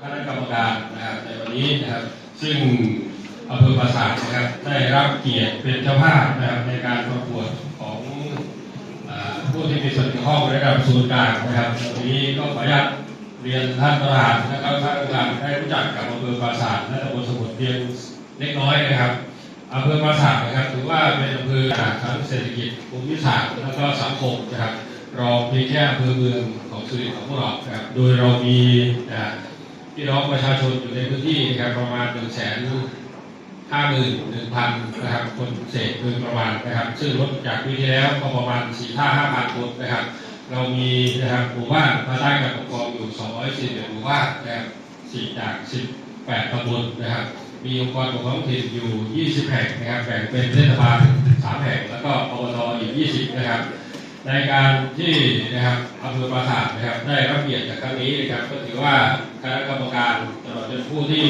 คณะกรรมการ นี้นะครับ ซึ่งอำเภอปราสาทนะครับได้รับเกียรติเป็นเจ้าภาพนะครับในการประกวดของอผู้ที่มีส่วนเกี่ยวข้องระดับศูนย์กลางนะครับวันนี้ก็ขออนุญาตเรียนท่านประธานนะครับท่านประธานได้รู้จักกับอำเภอปราสาทและตำบลสมุทรเพียงเล็กน้อยนะครับอำเภอปราสาทนะครับถือว่าเป็นอำเภอทั้งเศรษฐกิจภูมิศาสตร์และก็สังคมนะครับรองเพียงแค่อำเภอเมืองของสุรินทร์ของพวกเราครับโดยเรามีอ่า พี่น้องประชาชนอยู่ในพื้นที่นะครับประมาณ1นึ่งแสนห้าหมื่นหนึ่งพันนะครับคนเศษโดยประมาณนะครับ ซึ่งลดจากปีที่แล้วก็ประมาณสี่ห้าห้าพันคนนะครับ เรามีนะครับหมู่บ้านภายใต้การปกครองอยู่241หมู่บ้านนะครับสี่จาก18ตำบลนะครับ มีองค์กรปกครองท้องถิ่นอยู่20แห่งนะครับแบ่งเป็นเทศบาล3แห่งแล้วก็อบตอีก20นะครับในการที่นะครับอำเภอปราสาทนะครับได้รับเกียรติจากครั้งนี้นะครับก็ถือว่า คณะกรรมการตลอดจนผู้ที่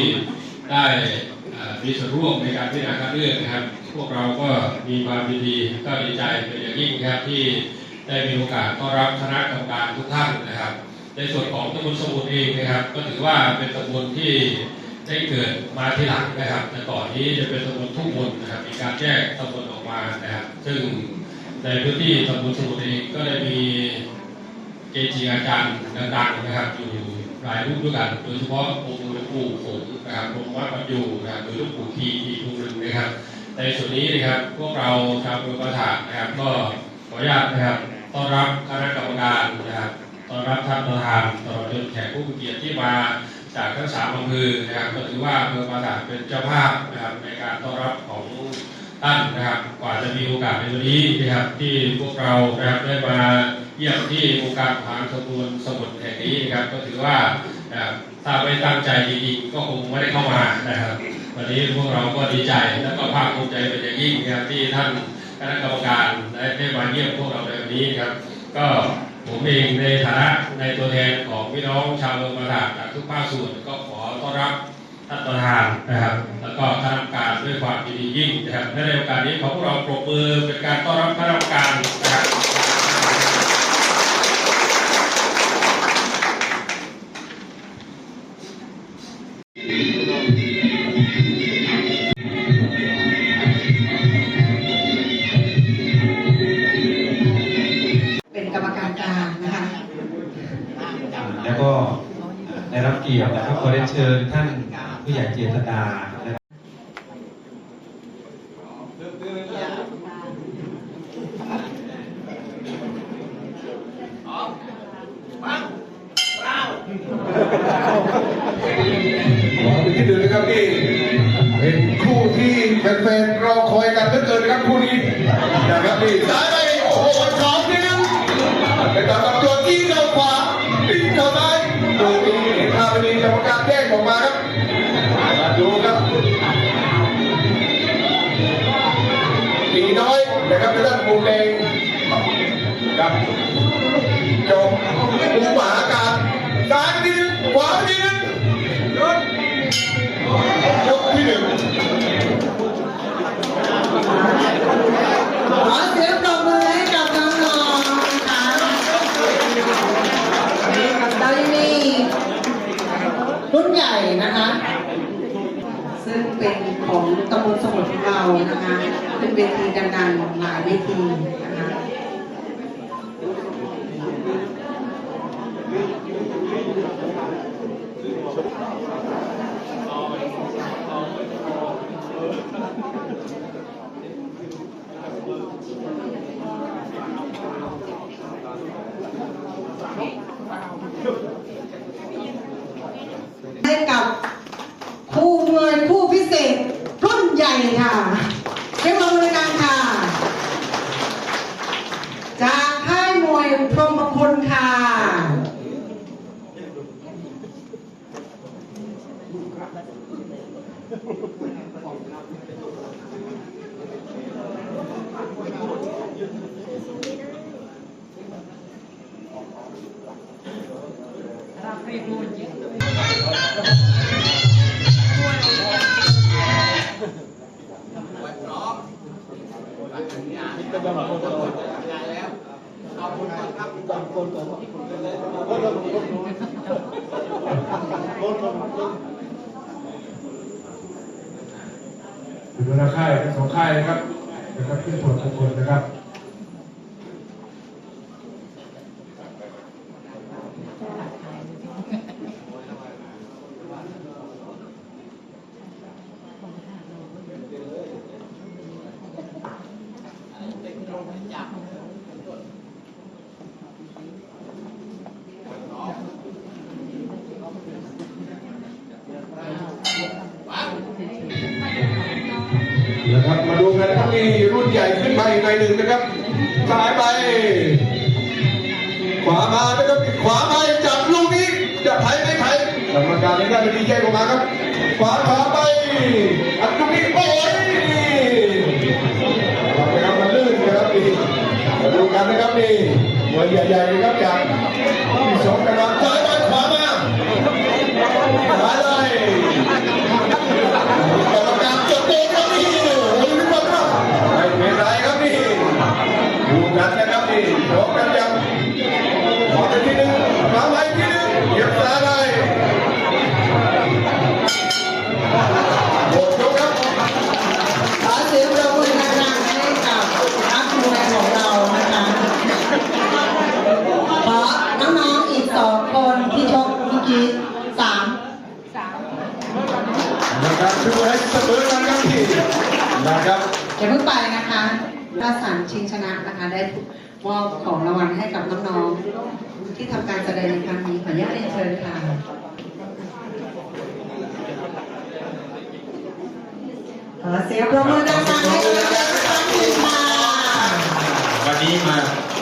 ได้มีส่วนร่วมในการพิจารณาคัดเลือกนะครับ พวกเราก็มีความยินดีก็ดีใจเป็นอย่างยิ่งนะครับที่ได้มีโอกาสต้อนรับคณะกรรมการทุกท่านนะครับ ในส่วนของตำบลสมุทรเองนะครับ ก็ถือว่าเป็นตำบลที่ได้เกิดมาทีหลังนะครับ แต่ก่อนนี้จะเป็นตำบลทุ่งมนนะครับ มีการแยกตำบลออกมานะครับ ซึ่งในพื้นที่ตำบลสมุทรเองก็ได้มีเกจิอาจารย์ดังๆนะครับอยู่ หลายรูปด้วยกันโดยเฉพาะองค์หลวงปู่หงส์นะครับหลวงวัดปัจจุนะครับหรือหลวงปู่ทีอีกองค์หนึ่งนะครับ ในส่วนนี้นะครับพวกเราชาวอำเภอประถานนะครับ ก็ขออนุญาตนะครับต้อนรับคณะกรรมการนะครับต้อนรับท่านประธานตลอดจนแขกผู้มีเกียรติที่มาจากทั้งสามอำเภอนะครับก็ถือว่าอำเภอประถานเป็นเจ้าภาพนะครับในการต้อนรับของท่านนะครับ กว่าจะมีโอกาสในวันนี้นะครับที่พวกเรานะครับได้มา เยี่ยมที่องค์การผ่านสมุนสมุดแห่งนี้นะครับ ก็ถือว่านะครับถ้าไม่ตั้งใจจริงๆก็คงไม่ได้เข้ามานะครับ วันนี้พวกเราก็ดีใจและก็ภาคภูมิใจเป็นอย่างยิ่งนะครับที่ท่านคณะกรรมการได้ได้มาเยี่ยมพวกเราในวันนี้ครับ ก็ผมเองในฐานะในตัวแทนของพี่น้องชาวเมืองประทาจากทุกภาคส่วนก็ขอต้อนรับท่านประธานนะครับ แล้วก็คณะกรรมการด้วยความยินดียิ่งนะครับในโอกาสนี้ขอพวกเราปรบมือเป็นการต้อนรับคณะกรรมการนะครับ เกียรตินะครับขอเรียนเชิญท่านผู้ใหญ่เจษดา เรานะคะเป็นเวทีดังๆหลายเวทีนะคะ Gracias. ถึงเวลาค่ายทั้งสองค่ายนะครับนะครับขึ้นตรวจทุกคนนะครับนะครับ หายไป ขวามาไม่ต้องปิดขวาไปจับลูกนี้จะไถไม่ไถกรรมการไม่ได้ไปดีแยกออกมาครับ ขวาขวาไปอัดลูกนี้โอ้ยเอาไปครับมันลื่นนะครับนี่มาดูกันนะครับนี่มวยใหญ่ๆนะครับจาก นะครับช่วยให้เสมอกันครับพี่นะครับอย่าเพิ่งไปนะคะถ้าสันชิงชนะนะคะได้มอบของรางวัลให้กับน้องๆที่ทำการแสดงในครั้งนี้ขออนุญาตเรียนเชิญค่ะขอเสียงปรบมือดังๆให้กับน้องๆอีกค่ะวันนี้มา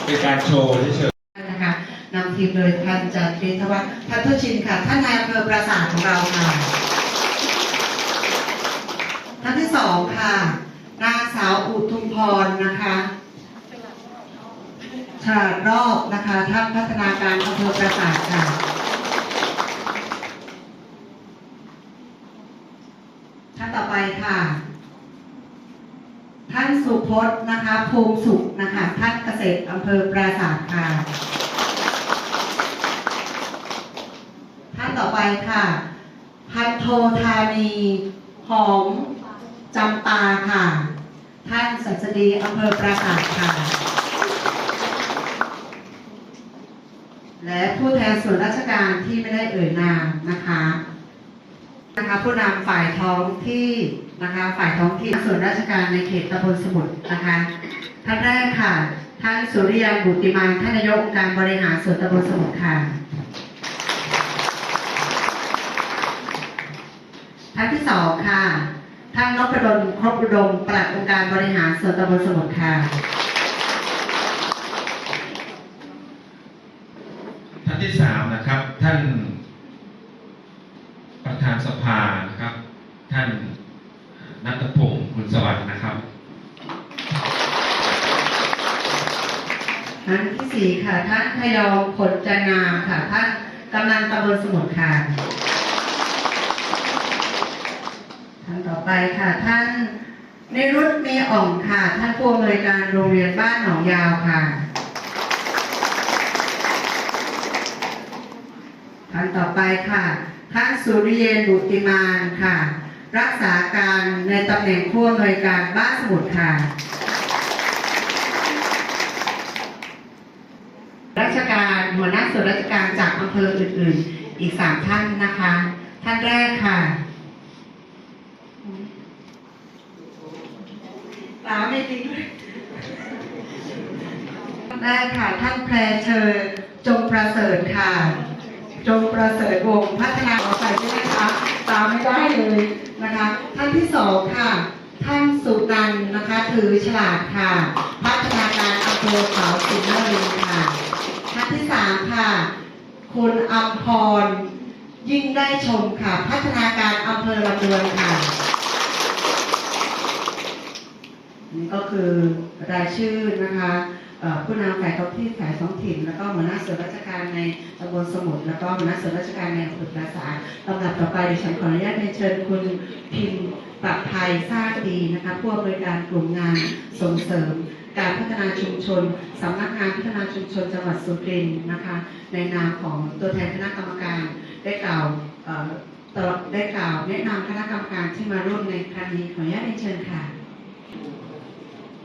เป็นการโชว์เฉยนะคะนำทีมโดยพันจักรีทวัฒน์ทัตทุชินค่ะ ท่านนายอำเภอปราสาทของเราค่ะ ท่านที่สองค่ะ นางสาวอุทุมพรนะคะฉลาดรอบนะคะท่านพัฒนาการอำเภอปราสาทค่ะ ท่านต่อไปค่ะ ท่านสุพจน์นะคะภูมิสุขนะคะท่านเกษตรอำเภอปราสาทค่ะ ท่านต่อไปค่ะ พันโทธานีหอม จำปาค่ะ ท่านสัสดีอำเภอปราสาทค่ะ และผู้แทนส่วนราชการที่ไม่ได้เอ่ยนามนะคะนะคะผู้นำฝ่ายท้องที่นะคะฝ่ายท้องที่ส่วนราชการในเขตตำบลสมุทรนะคะท่านแรกค่ะ ท่านสุริยันบุติมานท่านนายกองการบริหารส่วนตำบลสมุทรค่ะท่านที่สองค่ะ ท่านนพดลครบอุดมปลัดองค์การบริหารส่วนตำบลสมุทรค่ะๆท่านที่สามนะครับ ท่านประธานสภานะครับ ท่านนัทพงศ์คุณสวัสดิ์นะครับท่านที่สี่ค่ะ ท่านพยอมผลจันงามค่ะ ท่านกำนันตำบลสมุทรค่ะท่าน ต่อไปค่ะ ท่านในรุ่นมีอ่องค่ะ ท่านผู้อำนวยการโรงเรียนบ้านหนองยาวค่ะ ท่านต่อไปค่ะ ท่านสุริเยนบุติมานค่ะ รักษาการในตำแหน่งผู้อำนวยการบ้านสมุทรค่ะราชการหัวหน้าส่วนราชการจากอำเภออื่น ๆ อีกสามท่านนะคะ ท่านแรกค่ะตาไม่ดีด้วยท่านแรกค่ะท่านแพรเชอร์จงประเสริฐค่ะ จงประเสริฐวงพัฒนาขอใส่ด้วยนะคะตามไม่ได้เลยนะคะ ท่านที่สองค่ะ ท่านสุนันนะคะ ถือฉลาดค่ะ พัฒนาการอำเภอเขาสินนรินค่ะ ท่านที่สามค่ะ คุณอัมพรยิ่งได้ชมค่ะ พัฒนาการอำเภอลำดวนค่ะ นี่ก็คือรายชื่อนะคะผู้นำฝ่ายท้องที่ฝ่ายท้องถิ่น แล้วก็หัวหน้าส่วนราชการในตำบลสมุทรแล้วก็หัวหน้าส่วนราชการในอำเภอปราสาทลำดับต่อไปดิฉันขออนุญาตเรียนเชิญคุณพิมพ์ปรับภัยซากดีนะคะผู้อำนวยการกลุ่มงานส่งเสริม การพัฒนาชุมชนสำนักงานพัฒนาชุมชนจังหวัดสุรินทร์นะคะในนามของตัวแทนคณะกรรมการได้กล่าวตลอดได้กล่าวแนะนำคณะกรรมการที่มาร่วมในครั้งนี้ขออนุญาตเชิญค่ะ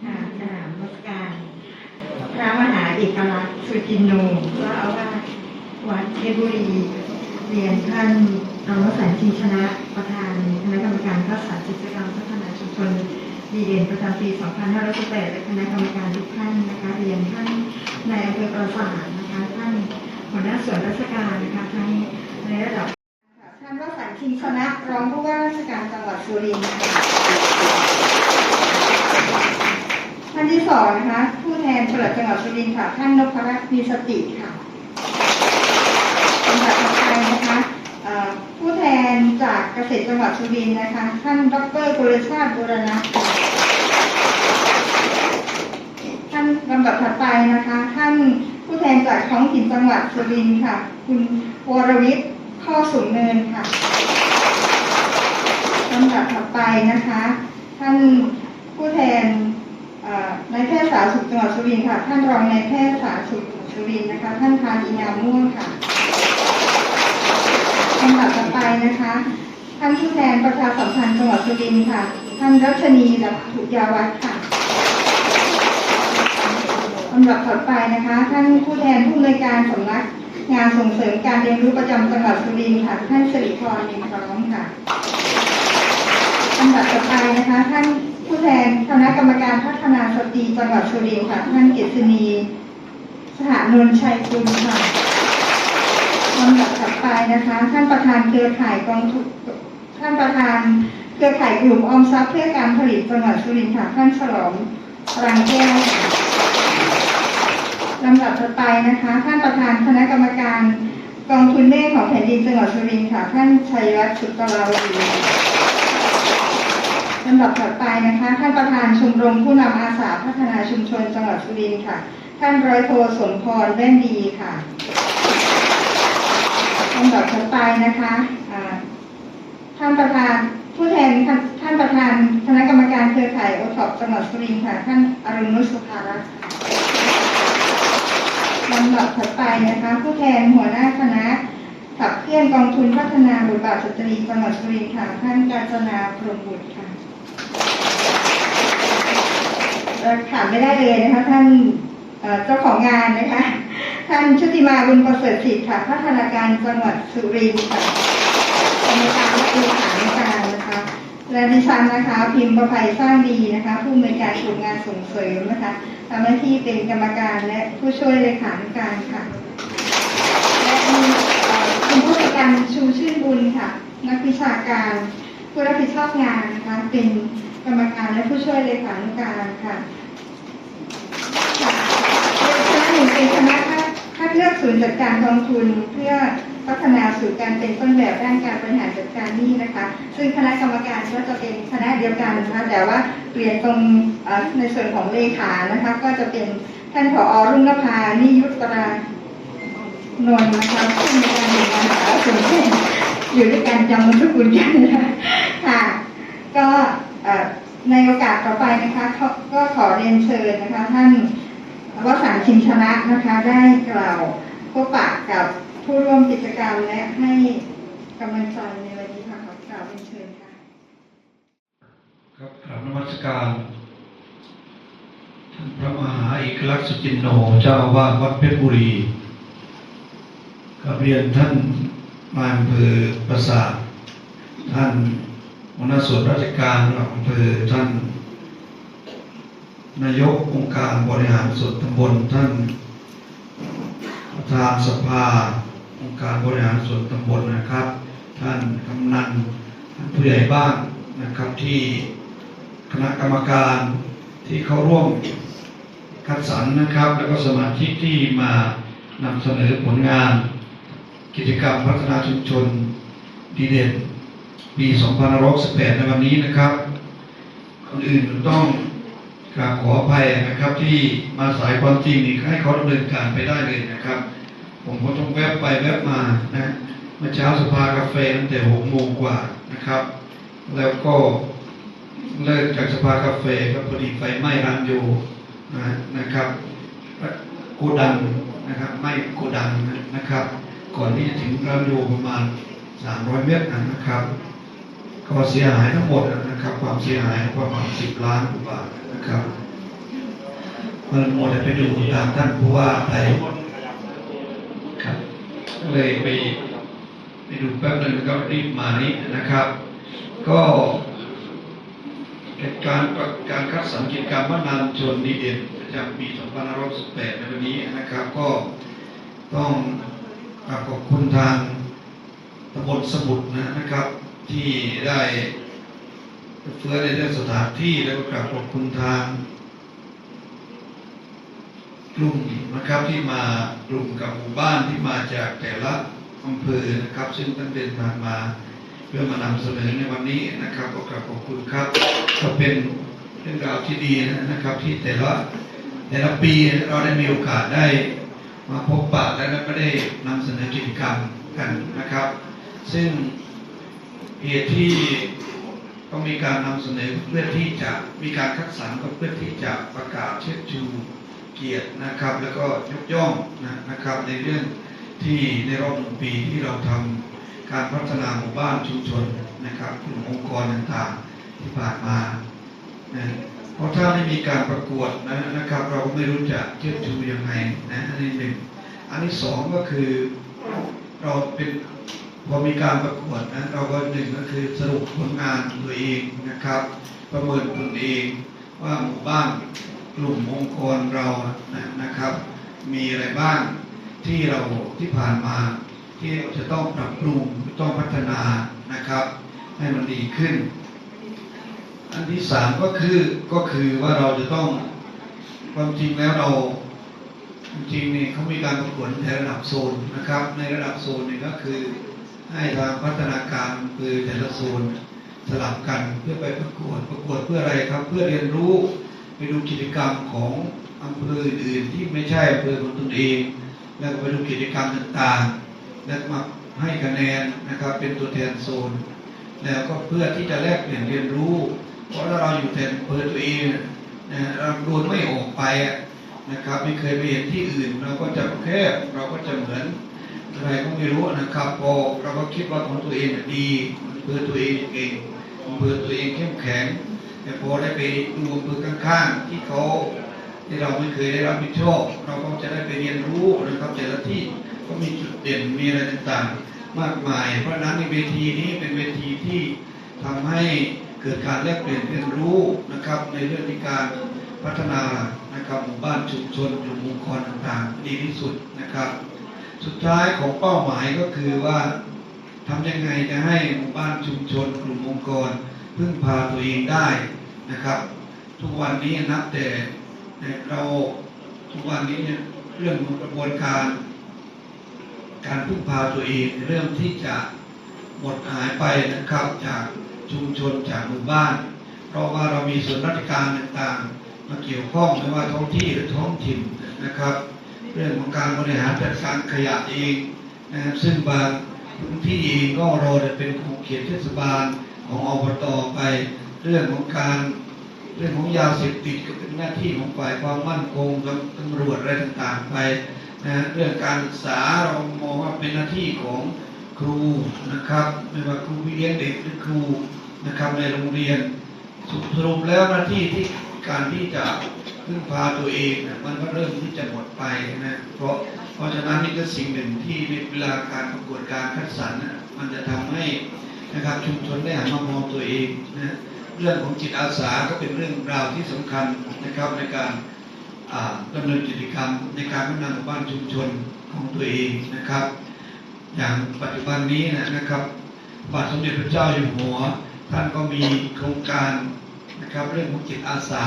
ค่ะกราบนมัสการพระมหาเอกลักษณ์สุจินโนเจ้าอาวาสวัดเทพบุรี เรียนท่านอวสานชิชนะประธานคณะกรรมการข้าสารกิจกรรมพัฒนาชุมชนดีเด่นประจำปี 2518และคณะกรรมการทุกท่านนะคะ เรียนท่านนายอำเภอปราสาทนะคะ ท่านหัวหน้าส่วนราชการนะคะท่านในระดับท่านวสันต์ชิงชนะรองผู้ว่าราชการจังหวัดสุรินทร์ค่ะท่านที่ สองนะคะ ผู้แทนปลัดจังหวัดสุรินทร์ค่ะ ท่านนพรัตน์มีสติค่ะลำดับต่อไปนะคะผู้แทนจากเกษตรจังหวัดสุรินทร์นะคะ ท่านดรกุลชาติบูรณะท่านลำดับถัดไปนะคะ ท่านผู้แทนจากท้องถิ่นจังหวัดสุรินทร์ค่ะ คุณวรวิทย์ข้อสูงเนินค่ะลำดับถัดไปนะคะ ท่านผู้แทน นายแพทย์สาธารณสุขจังหวัดสุรินทร์ค่ะ ท่านรองนายแพทย์สาธารณสุขสุรินทร์นะคะ ท่านพานอินามม่วงค่ะลำดับต่อไปนะคะ ท่านผู้แทนประชาสัมพันธ์จังหวัดสุรินทร์ค่ะ ท่านรัชนีดับถุยาวัฒน์ค่ะลำดับถัดไปนะคะ ท่านผู้แทนผู้อำนวยการสำนักงานส่งเสริมการเรียนรู้ประจำจังหวัดสุรินทร์ค่ะ ท่านสิริพรนิมพร้อมค่ะลำดับต่อไปนะคะ ท่าน ผู้แทนคณะกรรมการพัฒนาสตรีจังหวัดสุรินทร์ค่ะท่านกษณีสหนนท์ชัยกุลค่ะลำดับถัดไปนะคะ ท่านประธานเครือข่ายกองทุนท่านประธานเครือข่ายกลุ่มออมทรัพย์เพื่อการผลิตจังหวัดสุรินทร์ค่ะท่านฉลองรังแก้วค่ะลำดับต่อไปนะคะ ท่านประธานคณะกรรมการกองทุนเล่ของแผ่นดินจังหวัดสุรินทร์ค่ะ ท่านชัยวัฒน์สุตราวี ลำดับต่อไปนะคะ ท่านประธานชมรมผู้นำอาสาพัฒนาชุมชนจังหวัดสุรินทร์ค่ะ ท่านร้อยโทสมพรแว่นดีค่ะลำดับต่อไปนะคะท่านประธานผู้แทนท่านท่านประธานคณะกรรมการเครือข่ายโอท็อปจังหวัดสุรินทร์ค่ะ ท่านอรุณนุชสุภารัตน์ค่ะลำดับถัดไปนะคะ ผู้แทนหัวหน้าคณะขับเคลื่อนกองทุนพัฒนาบทบาทสตรีจังหวัดสุรินทร์ค่ะ ท่านกาญจนาพรหมบุตรค่ะเอ่อ ขาดไม่ได้เลยนะคะ ท่านเจ้าของงานนะคะ ท่านชุติมาบุญประเสริฐสิทธิ์ค่ะพัฒนาการจังหวัดสุรินทร์ค่ะกรรมการและเลขานุการนะคะ และดิฉันนะคะ พิมพ์ประภัยสร้างดีนะคะ ผู้อำนการกลุ่มงานส่งเสริมนะคะทำหน้าที่เป็นกรรมการและผู้ช่วยเลขานุการค่ะและมีคุณผู้จัดการชูชื่นบุญค่ะ นักวิชาการผู้รับผิดชอบงานนะคะเป็น รรมการและผู้ช่วยเลขานุการค่ะคณะหนึ่งเป็นคณะคัดเลือกศูนย์จัดการกองทุนเพื่อพัฒนาสู่การเป็นต้นแบบด้านการบริหารจัดการหนี้นะคะ ซึ่งคณะกรรมการก็จะเป็นคณะเดียวกันนะคะแต่ว่าเปลี่ยนตรงในส่วนของเลขานะคะ ก็จะเป็นท่านผอรุ่งนภานิยุตรานนท์นะคะซึ่งในการเรียนการสารสนอยู่ด้วยกันจำมันทุกคนกันนะคะค่ะ ก็ ในโอกาสต่อไปนะคะก็ขอเรียนเชิญนะคะ ท่านวสานชิงชนะนะคะได้กล่าวพบปะกับผู้ร่วมกิจกรรมและให้กำลังใจในวันนี้ค่ะขอกล่าวเรียนเชิญค่ะครับกราบนมัสการท่านพระมหาเอกลักษณ์สุจินโนเจ้าอาวาสวัดเพชรบุรีกับเรียนท่านนายอำเภอประสาทท่าน หัวหน้าส่วนราชการระดับอำเภอท่าน นายกองค์การบริหารส่วนตำบลท่านประธานสภาองค์การบริหารส่วนตำบลนะครับ ท่านกำนันท่านผู้ใหญ่บ้านนะครับที่คณะกรรมการที่เข้าร่วมคัดสรรนะครับ แล้วก็สมาชิกที่มานำเสนอผลงาน กิจกรรมพัฒนาชุมชนดีเด่น ปี2518ในวันนี้นะครับก่อนอื่นต้องกราบขออภัยนะครับ ที่มาสายความจริงนี่ให้เขาดำเนินการไปได้เลยนะครับ ผมก็ต้องแวบไปแวบมานะเมื่อเช้าสภากาแฟตั้งแต่หกโมงกว่านะครับ แล้วก็เลิกจากสภากาแฟก็พอดีไฟไหม้ร้านโยนะนะครับโกดังนะครับไหม้โกดังนะครับ ก่อนที่จะถึงร้านโยประมาณ 300 เมตรนะครับก็เสียหายทั้งหมดนะครับ ความเสียหายประมาณ10 ล้านกว่าบาทนะครับมันหมดไปดูตามท่านผู้ว่าไปครับก็เลยไปไปดูแป๊บหนึงแล้วก็รีบมานี้นะครับ ก็การการคัดสรรกิจกรรมว่านานชนดีเด่นประจำปี2518ในวันนี้นะครับ ก็ต้องขอบคุณทาง ตำบลสมุทรนะนะครับ ที่ได้เฟื้อในเรื่องสถานที่แล้วก็กราบขอบคุณทางกลุ่มนะครับที่มากลุ่มกับหมู่บ้านที่มาจากแต่ละอำเภอนะครับ ซึ่งท่านเดินทางมา เพื่อมานำเสนอในวันนี้นะครับ ก็กราบขอบคุณครับก็เป็นเรื่องราวที่ดีนะครับ ที่แต่ละแต่ละปีเราได้มีโอกาสได้มาพบปะและก็ได้นำเสนอกิจกรรมกันนะครับ ซึ่งเหตุที่ต้องมีการนำเสนอเพื่อที่จะมีการคัดสรรก็เพื่อที่จะประกาศเชิดชูเกียรตินะครับ แล้วก็ยกย่องนะนะครับ ในเรื่องที่ในรอบหนึ่งปีที่เราทำการพัฒนาหมู่บ้านชุมชนนะครับกลุ่มองค์กรต่างๆที่ผ่านมานะเพราะถ้าไม่มีการประกวดนะนะครับ เราก็ไม่รู้จะเชิดชูยังไงนะอันนี้หนึ่งอันที่สองก็คือเราเป็น พอมีการประกวดนะเราก็หนึ่งก็คือสรุปผลงานตัวเองนะครับ ประเมินตนเองว่าหมู่บ้านกลุ่มองค์กรเรานะนะครับ มีอะไรบ้างที่เราที่ผ่านมา ที่เราจะต้องปรับปรุงต้องพัฒนานะครับ ให้มันดีขึ้น อันที่สามก็คือก็คือว่าเราจะต้องความจริงแล้วเราจริงๆนี่เขามีการประกวดในระดับโซนนะครับ ในระดับโซนนี่ก็คือ ให้ทางพัฒนาการคือแต่ละโซนสลับกันเพื่อไปประกวดประกวดเพื่ออะไรครับ เพื่อเรียนรู้ไปดูกิจกรรมของอำเภออื่นที่ไม่ใช่อำเภอของตนเอง แล้วก็ไปดูกิจกรรมต่างๆ และมาให้คะแนนนะครับเป็นตัวแทนโซน แล้วก็เพื่อที่จะแลกเปลี่ยนเรียนรู้ เพราะถ้าเราอยู่แต่อำเภอตัวเองนะเราโดนไม่ออกไปนะครับไม่เคยไปเห็นที่อื่น เราก็จะแค่เราก็จะเหมือน อะไรก็ไม่รู้นะครับพอเราก็คิดว่าของตัวเองดีอำเภอตัวเองเก่งอำเภอตัวเองเข้มแข็ง แต่พอได้ไปดูอำเภอข้างๆที่เขาที่เราไม่เคยได้รับผิดชอบเราก็จะได้ไปเรียนรู้นะครับแต่ละที่ก็มีจุดเด่นมีอะไรต่างๆ มากมาย เพราะนั้นในเวทีนี้เป็นเวทีที่ทำให้เกิดการแลกเปลี่ยนเรียนรู้นะครับ ในเรื่องที่การพัฒนานะครับหมู่บ้านชุมชนกลุ่มองค์กรต่างๆ ดีที่สุดนะครับ สุดท้ายของเป้าหมายก็คือว่าทำยังไงจะให้หมู่บ้านชุมชนกลุ่มองค์กร พึ่งพาตัวเองได้นะครับ ทุกวันนี้นับแต่เราทุกวันนี้เนี่ยเรื่องของกระบวนการ การพึ่งพาตัวเองเริ่มที่จะหมดหายไปนะครับจากชุมชนจากหมู่บ้าน เพราะว่าเรามีส่วนราชการต่างๆ มาเกี่ยวข้องไม่ว่าท้องที่หรือท้องถิ่นนะครับ เรื่องของการบริหารจัดการขยะเองนะครับซึ่งบางพื้นที่เองก็รอจะเป็นของเขตเทศบาลของอบตไป เรื่องของการเรื่องของยาเสพติดก็เป็นหน้าที่ของฝ่ายความมั่นคงตำรวจอะไรต่างๆไปนะฮะเรื่องการศึกษาเรามองว่าเป็นหน้าที่ของครูนะครับไม่ว่าครูพี่เลี้ยงเด็กหรือครูนะครับในโรงเรียนสรุปแล้วหน้าที่ที่การที่จะ พึ่งพาตัวเองน่ะมันก็เริ่มที่จะหมดไปนะเพราะเพราะฉะนั้นนี่ก็สิ่งหนึ่งที่เวลาการประกวดการคัดสรรน่ะมันจะทำให้นะครับชุมชนได้หันมามองตัวเองนะเรื่องของจิตอาสาก็เป็นเรื่องราวที่สำคัญนะครับในการอ่าเนินกิจกรรมในการพัฒนาหมู่บ้านชุมชนของตัวเองนะครับ อย่างปัจจุบันนี้นะนะครับบาทสมเด็จพระเจ้าอยู่หัว ท่านก็มีโครงการนะครับเรื่องของจิตอาสา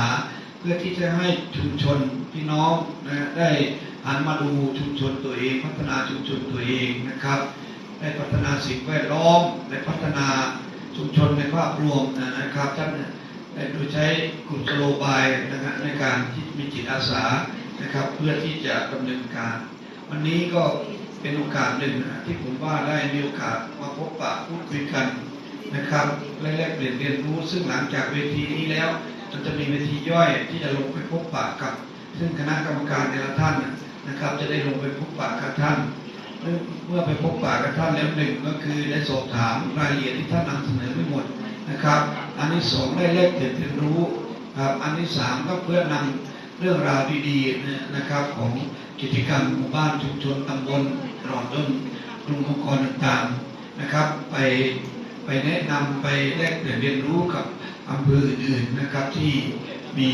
พื่อที่จะให้ชุมชนพี่น้องนะได้หันมาดูชุมชนตัวเอง พัฒนาชุมชนตัวเองนะครับ ได้พัฒนาสิ่งแวดล้อมได้พัฒนาชุมชนในภาพรวมนะครับท่านแต่โดยใช้กุศโลบายนะฮะในการที่มีจิตอาสานะครับ เพื่อที่จะดำเนินการ วันนี้ก็เป็นโอกาสหนึ่งนะที่ผมว่าได้มีโอกาสมาพบปะพูดคุยกันนะครับและแลกเปลี่ยนเรียนรู้ซึ่งหลังจากเวทีนี้แล้ว มันจะมีเวทีย่อยที่จะลงไปพบปะกับ ซึ่งคณะกรรมการแต่ละท่านนะครับ จะได้ลงไปพบปะกับท่าน เมื่อไปพบปะกับท่านแล้วหนึ่งก็คือได้สอบถามรายละเอียดที่ท่านนำเสนอไม่หมดนะครับ อันที่สองได้แลกเปลี่ยนเรียนรู้ครับอันที่สามก็เพื่อนำเรื่องราวดีๆนะครับของกิจกรรมหมู่บ้านชุมชนตำบลตลอดจนกลุ่มองค์กรต่างๆนะครับ ไปไปแนะนำไปแลกเปลี่ยนเรียนรู้กับ อำเภออื่นๆนะครับที่มี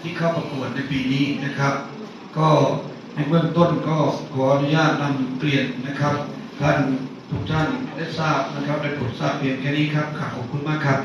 ที่เข้าประกวดในปีนี้นะครับ ก็ในเบื้องต้นก็ขออนุญาตนำเปลี่ยนนะครับ ท่านทุกท่านได้ทราบนะครับได้โปรดทราบเพียงแค่นี้ครับขอบคุณมากครับ